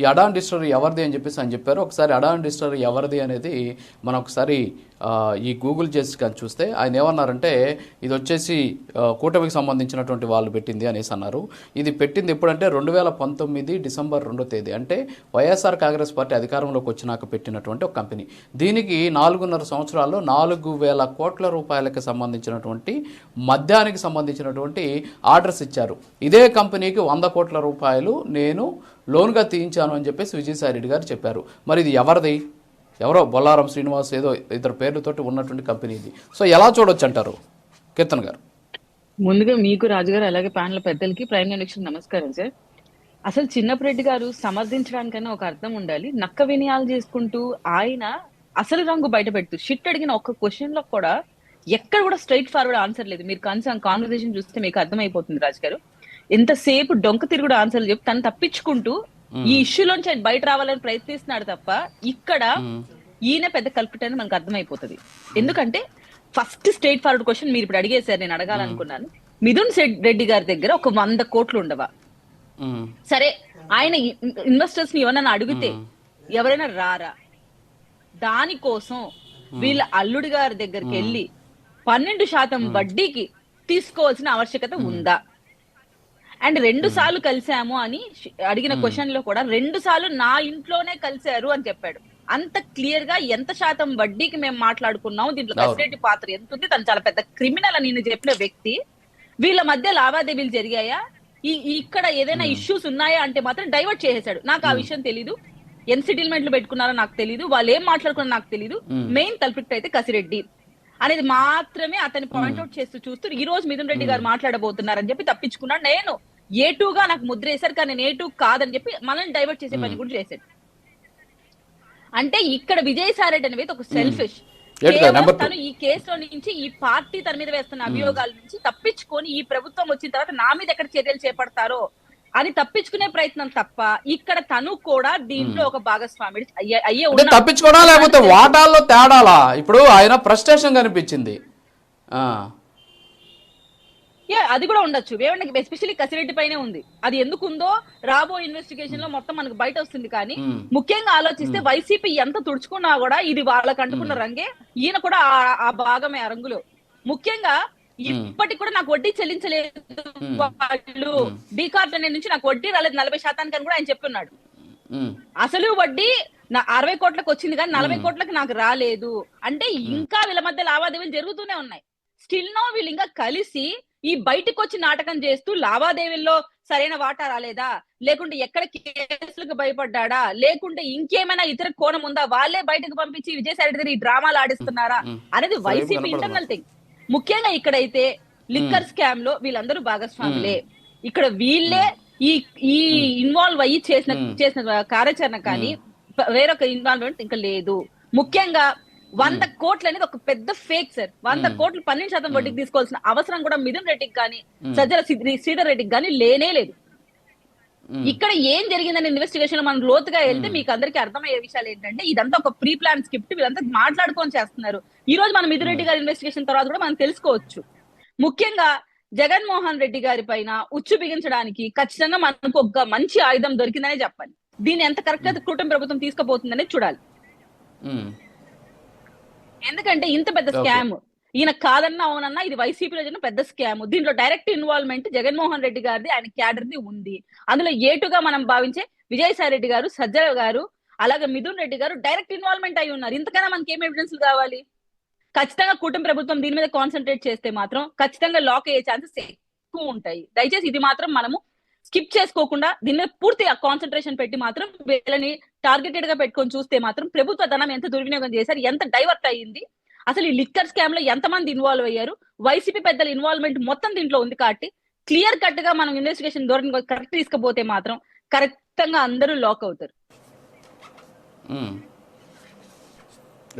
ఈ అడాన్ డిస్టరీ ఎవరిది అని చెప్పేసి అని చెప్పారు. ఒకసారి అడాన్ డిస్టరీ ఎవరిది అనేది మనం ఒకసారి ఈ గూగుల్ చేసి కానీ చూస్తే ఆయన ఏమన్నారంటే ఇది వచ్చేసి కూటమికి సంబంధించినటువంటి వాళ్ళు పెట్టింది అనేసి అన్నారు. ఇది పెట్టింది ఎప్పుడంటే రెండు వేల పంతొమ్మిది డిసెంబర్ రెండో తేదీ. అంటే వైఎస్ఆర్ కాంగ్రెస్ పార్టీ అధికారంలోకి వచ్చినాక పెట్టినటువంటి ఒక కంపెనీ. దీనికి నాలుగున్నర సంవత్సరాల్లో నాలుగు వేల కోట్ల రూపాయలకు సంబంధించినటువంటి మద్యానికి సంబంధించినటువంటి ఆర్డర్స్ ఇచ్చారు. ఇదే కంపెనీకి వంద కోట్ల రూపాయలు నేను లోన్గా తీయించాను అని చెప్పేసి విజయసాయి రెడ్డి గారు చెప్పారు. మరి ఇది ఎవరిది? ఎవరో బొల్లారం శ్రీనివాస్ ఏదో ఇద్దరు పేర్లతోటి ఉన్నటువంటి కంపెనీ ఇది. సో ఎలా చూడొచ్చు అంటారు కీర్తన్ గారు? ముందుగా మీకు రాజుగారు అలాగే ప్యానల్ పెద్దలకి ప్రైమ్ మినిస్టర్ నమస్కారం సార్. అసలు చిన్నపరెడ్డి గారు సమర్థించడానికైనా ఒక అర్థం ఉండాలి. నక్క వినయాలు చేసుకుంటూ ఆయన అసలు రంగు బయట పెడుతూ షిట్ అడిగిన ఒక్క క్వశ్చన్లో కూడా ఎక్కడ కూడా స్ట్రైట్ ఫార్వర్డ్ ఆన్సర్ లేదు. మీరు కన్సర్న్ కాన్వర్సేషన్ చూస్తే మీకు అర్థమైపోతుంది రాజు గారు ఎంతసేపు డొంక తిరుగుడు ఆన్సర్లు చెప్పి తను తప్పించుకుంటూ ఈ ఇష్యూలోంచి ఆయన బయట రావాలని ప్రయత్నిస్తున్నాడు తప్ప ఇక్కడ ఈయన పెద్ద కల్పిట్ అని మనకు అర్థమైపోతుంది. ఎందుకంటే ఫస్ట్ స్టేట్ ఫార్వర్డ్ క్వశ్చన్ మీరు ఇప్పుడు అడిగేశారు నేను అడగాలనుకున్నాను. మిథున్ రెడ్డి గారి దగ్గర ఒక వంద కోట్లు ఉండవా? సరే ఆయన ఇన్వెస్టర్స్ని ఎవరైనా అడిగితే ఎవరైనా రారా? దానికోసం వీళ్ళ అల్లుడి గారి దగ్గరికి వెళ్ళి పన్నెండు శాతం వడ్డీకి తీసుకోవాల్సిన ఆవశ్యకత ఉందా? అండ్ రెండు సార్లు కలిసాము అని అడిగిన క్వశ్చన్లో కూడా రెండు సార్లు నా ఇంట్లోనే కలిశారు అని చెప్పాడు. అంత క్లియర్గా ఎంత శాతం వడ్డీకి మేము మాట్లాడుకున్నాం దీంట్లో. కసిరెడ్డి పాత్ర ఎంత ఉంది తను చాలా పెద్ద క్రిమినల్ అని నేను చెప్పిన వ్యక్తి. వీళ్ళ మధ్య లావాదేవీలు జరిగాయా? ఈ ఇక్కడ ఏదైనా ఇష్యూస్ ఉన్నాయా అంటే మాత్రం డైవర్ట్ చేసేసాడు నాకు ఆ విషయం తెలీదు. ఎన్ సెటిల్మెంట్లు పెట్టుకున్నారో నాకు తెలీదు. వాళ్ళు ఏం మాట్లాడుకున్నారో నాకు తెలీదు. మెయిన్ కల్పిట్ అయితే కసిరెడ్డి అనేది మాత్రమే అతని పాయింట్అవుట్ చేస్తూ చూస్తూ ఈ రోజు మిథున్ రెడ్డి గారు మాట్లాడబోతున్నారని చెప్పి తప్పించుకున్నాడు నేను. ఏ టూ గా నాకు ముద్ర వేశారు కానీ నేను ఏ టూ కాదని చెప్పి మనల్ని డైవర్ట్ చేసే పని కూడా చేశాడు. అంటే ఇక్కడ విజయసాయి రెడ్డి అనేది ఒక సెల్ఫిష్. తను ఈ కేసులో నుంచి ఈ పార్టీ తన మీద వేస్తున్న అభియోగాల నుంచి తప్పించుకొని ఈ ప్రభుత్వం వచ్చిన తర్వాత నా మీద ఎక్కడ చర్యలు చేపడతారో అని తప్పించుకునే ప్రయత్నం తప్ప ఇక్కడ తను కూడా దీంట్లో ఒక భాగస్వామి అయ్యే తప్పించుకోవడా లేకపోతే వాటాల్లో తేడాలా? ఇప్పుడు ఆయన ఫ్రస్ట్రేషన్ కనిపించింది. అది కూడా ఉండొచ్చు. ఏమంటే ఎస్పెషల్లీ కసిరెడ్డి పైనే ఉంది. అది ఎందుకు ఉందో రాబో ఇన్వెస్టిగేషన్లో మొత్తం మనకు బయట వస్తుంది కానీ మ్మ్. ముఖ్యంగా ఆలోచిస్తే వైసీపీ ఎంత తుడుచుకున్నా కూడా ఇది వాళ్ళకి అంటుకున్న రంగే. ఈయన కూడా ఆ- భాగమే ఆ రంగులో ముఖ్యంగా ఇప్పటికి కూడా నాకు వడ్డీ చెల్లించలేదు వాళ్ళు. అనే నుంచి నాకు వడ్డీ రాలేదు నలభై శాతానికి అని కూడా ఆయన చెప్పున్నాడు మ్మ్. అసలు వడ్డీ నా అరవై కోట్లకు వచ్చింది కానీ నలభై కోట్లకు నాకు రాలేదు. అంటే ఇంకా వీళ్ళ మధ్య లావాదేవీలు జరుగుతూనే ఉన్నాయి. స్టిల్ నో వీళ్ళు ఇంకా కలిసి ఈ బయటకు వచ్చి నాటకం చేస్తూ లావాదేవీల్లో సరైన వాటా రాలేదా? లేకుంటే ఎక్కడ కేసులకు భయపడ్డా లేకుంటే ఇంకేమైనా ఇతర కోణం ఉందా? వాళ్ళే బయటకు పంపించి విజయసాయి రెడ్డి దగ్గర ఈ డ్రామాలు ఆడిస్తున్నారా. అనేది వైసీపీ. ఇంటర్నల్ థింగ్ ముఖ్యంగా ఇక్కడైతే లిక్కర్ స్కామ్లో వీళ్ళందరూ భాగస్వాములే. ఇక్కడ వీళ్ళే ఈ ఈ ఇన్వాల్వ్ అయ్యి చేసిన చేసిన కార్యాచరణ కానీ వేరొక ఇన్వాల్వ్మెంట్ ఇంకా లేదు. ముఖ్యంగా వంద కోట్లు అనేది ఒక పెద్ద ఫేక్ సార్ వంద కోట్లు పన్నెండు శాతం వడ్డీకి తీసుకోవాల్సిన అవసరం కూడా మిథున్ రెడ్డికి కానీ సజ్జల శ్రీ- శ్రీధర్ రెడ్డికి కానీ లేనే లేదు. ఇక్కడ ఏం జరిగిందని ఇన్వెస్టిగేషన్ మనం లోతుగా వెళ్తే మీకు అందరికీ అర్థమయ్యే విషయాలు ఏంటంటే ఇదంతా ఒక ప్రీ ప్లాన్ స్క్రిప్ట్ వీళ్ళంతా మాట్లాడుకొని చేస్తున్నారు. ఈ రోజు మనం మిథున్ రెడ్డి గారి ఇన్వెస్టిగేషన్ తర్వాత కూడా మనం తెలుసుకోవచ్చు. ముఖ్యంగా జగన్మోహన్ రెడ్డి గారి పైన ఉచ్చు బిగించడానికి ఖచ్చితంగా మనకు ఒక మంచి ఆయుధం దొరికిందనే చెప్పాలి. దీన్ని ఎంత కరెక్ట్గా కూటమి ప్రభుత్వం తీసుకుపోతుందనే చూడాలి. ఎందుకంటే ఇంత పెద్ద. స్కామ్. ఈయన కాదన్నా అవునన్నా ఇది వైసీపీలో జరిగిన పెద్ద స్కామ్. దీంట్లో డైరెక్ట్ ఇన్వాల్వ్మెంట్ జగన్మోహన్ రెడ్డి గారిది ఆయన క్యాడర్ ది ఉంది. అందులో ఏటుగా మనం భావించే విజయసాయి రెడ్డి గారు సజ్జల గారు అలాగే మిథున్ రెడ్డి గారు డైరెక్ట్ ఇన్వాల్వ్మెంట్ అయి ఉన్నారు. ఇంతకన్నా మనకి ఏం ఎవిడెన్స్ కావాలి? ఖచ్చితంగా కూటమి ప్రభుత్వం దీని మీద కాన్సన్ట్రేట్ చేస్తే మాత్రం ఖచ్చితంగా లాక్ అయ్యే ఛాన్సెస్ ఎక్కువ ఉంటాయి. దయచేసి ఇది మాత్రం మనము స్కిప్ చేసుకోకుండా దీని మీద పూర్తి కాన్సన్ట్రేషన్ పెట్టి మాత్రం వీళ్ళని టార్గెటెడ్గా పెట్టుకొని చూస్తే మాత్రం ప్రభుత్వ ధనం ఎంత దుర్వినియోగం చేశారు ఎంత డైవర్ట్ అయ్యింది. అసలు ఈ లిక్కర్ స్కామ్లో ఎంతమంది ఇన్వాల్వ్ అయ్యారు? వైసీపీ పెద్దల ఇన్వాల్వ్మెంట్ మొత్తం దీంట్లో ఉంది కాబట్టి క్లియర్ కట్గా మనం ఇన్వెస్టిగేషన్ దూరం కరెక్ట్ తీసుకపోతే మాత్రం కరెక్ట్గా అందరూ లాక్ అవుతారు.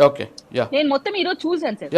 ఓకే యా నేను మొత్తం ఈరోజు చూసాను సార్.